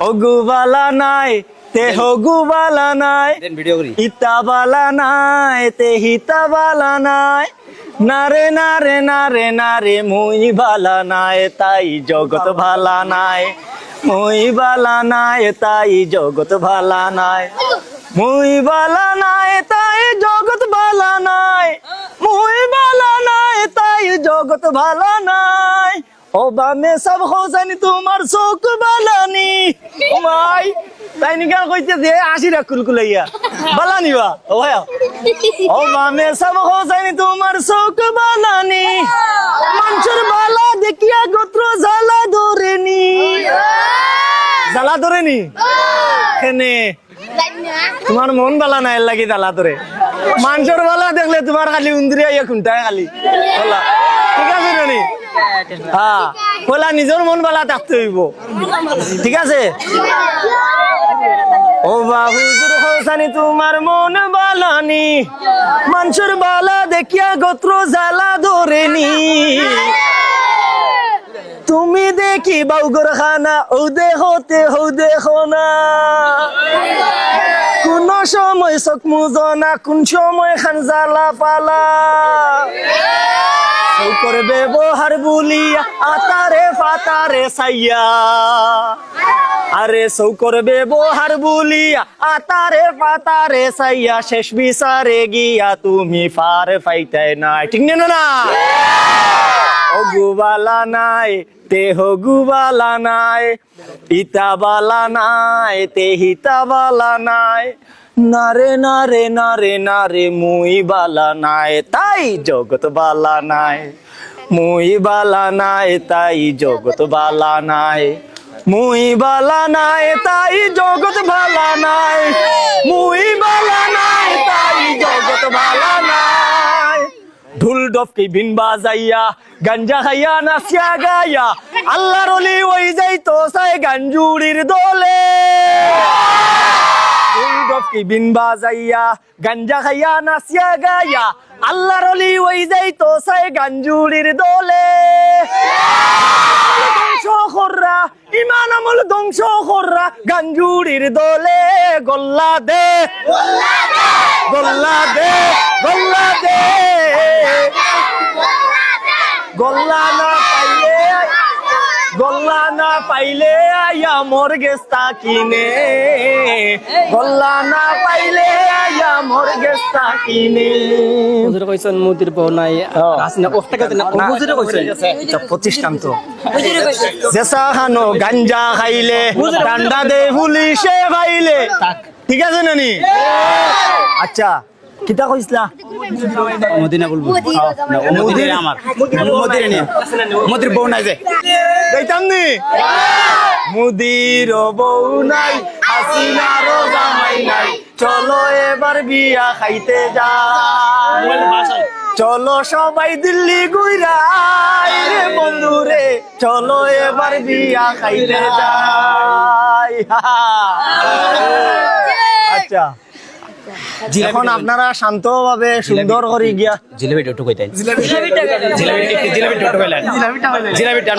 হগুবালা নাই তে হগুবালা নাই ভিডিও করি। ইতাবালা নাই তে হিতাবালা নাই। নারে নারে নারে নারে মুই বালা নাই তাই জগৎ ভালা নাই। মুই বালা নাই তাই জগৎ ভালা নাই। মুই বালা নাই তাই জগৎ ভালা নাই। মুই বালা নাই তাই জগৎ ভালা নাই। ও বামে সব হোসানি তোমার চোখ বালানি। ও তাই নিকা কইতে দে আশি রাখ কুলকুলাইয়া বালানি বা, ও ভাই। ও বামে সব হোসানি তোমার চোখ বালানি। মানুষের বালা দেখিয়া গোত্র জ্বালা ধরেনি। জ্বালা ধরেনি? কেনে? তোমার মন বালা নাই লাগি জ্বালা ধরে। মানুষের বালা দেখলে তোমার খালি উন্দিরিয়া ইয়া খুনটায় খালি। ঠিক আছে নি হ্যাঁ নিজের মন বালা থাকতে হইব। ঠিক আছে? ও বাহুজুর হোসানি তোমার মন বালানি। মানুষের বালা দেখিয়া গোত্র জ্বালা ধরেনি। তুমি দেখি বাউগর খানা ও দেহতে হো দেখো না কোন সময় চক মুজনা, কোন সময় খান জ্বালা পালা। চৌকর ব্যবহার বলিয়া, আতারে ফাতারে সাইয়া। আরে চৌকর ব্যবহার বলিয়া, আতারে ফাতারে সাইয়া, শেষ বিচারে গিয়া তুমি ফার ফাইতাই নাই। ঠিক না না? অগুবালা নাই তে হগুবালা নাই ইতাবালা নাই তে হিতাবালা নাই। নারে নারে নারে নারে, মুই বালা নাই, তাই জগৎ বালা নাই। মুই বালা নাই, তাই জগৎ বালা নাই। মুই বালা নাই, তাই জগৎ বালা নাই। মুই বালা নাই, তাই জগৎ বালা নাই। ঢুল ডফকি বিন বাজাইয়া, গাঞ্জা খাইয়া, নাচিয়া গাইয়া, আল্লাহর ওই যাই তো সাই গাঞ্জুড়ির দলে। বিন বাজাইয়া, গাঞ্জা খাইয়া, নাচিয়া গাইয়া, আল্লাহর অলি ওই যাই তো সাই গাঞ্জুড়ির দলে। ধ্বংস কররা, ইমান আমল ধ্বংস কররা গাঞ্জুড়ির দলে, গল্লা দে। গল্লা দে গল্লা দে। গল্লা না পাইলে আয়া মোর গেস্তা কিনে গল্লা না পাইলে আয়া মোর গেস্তা কিনে হুজুর কইছেন মুদির বউ নাই। আসিনা হুজুরে কইছেন? এটা প্রতিষ্ঠান তো। জেসা খানো গাঞ্জা খাইলে ডান্ডা দে পুলিশে ভাইলে। ঠিক আছে নানি? আচ্ছা। কিতা কইসলা মদিনা। বলব মদিনা আমার মদিনা নিয়ে মদির বউ নাই যে। যাইতাম নি মুদির বউ নাই হাসিনার জামাই নাই। চলো এবার বিয়া খাইতে যাই চলো সবাই দিল্লি গুইরাই রে বন্ধু রে চলো এবার বিয়া খাইতে যাই আচ্ছা। এখন আপনারা শান্তভাবে সুন্দর করে গিয়া জিলাপিটা একটু কইতেন জিলাপিটা জিলাপিটা